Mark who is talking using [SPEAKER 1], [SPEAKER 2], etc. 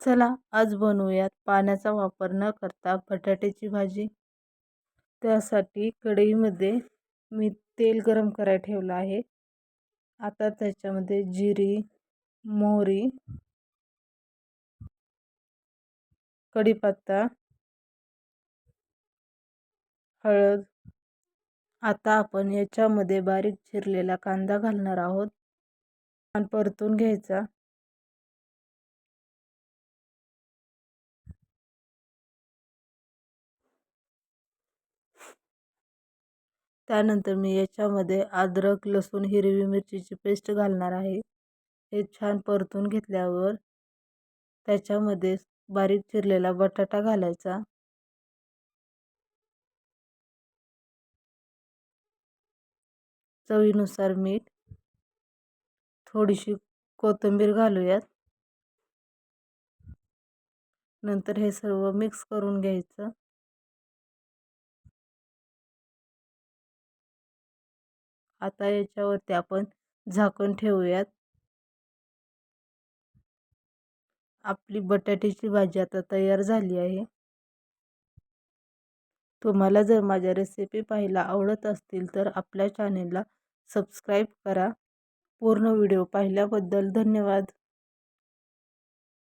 [SPEAKER 1] चला आज बनवूयात. पाण्याचा वापर न करता बटाट्याची भाजी. त्यासाठी कढईमध्ये मी तेल गरम करायला ठेवलं आहे. आता त्याच्यामध्ये जिरी मोहरी कढीपत्ता हळद. आता आपण याच्यामध्ये बारीक चिरलेला कांदा घालणार आहोत. आणि परतून घ्यायचा. त्यानंतर मी याच्यामध्ये अद्रक लसूण हिरवी मिरचीची पेस्ट घालणार आहे. हे छान परतून घेतल्यावर त्याच्यामध्ये बारीक चिरलेला बटाटा घालायचा. चवीनुसार मीठ थोडीशी कोथिंबीर घालूयात. नंतर हे सर्व मिक्स करून घ्यायचं. आता याच्यावरती आपण झाकण ठेवूयात. आपली बटाट्याची भाजी आता तयार झाली आहे. तुम्हाला जर माझ्या रेसिपी पाहायला आवडत असतील तर आपल्या चॅनेलला सबस्क्राईब करा. पूर्ण व्हिडिओ पाहिल्याबद्दल धन्यवाद.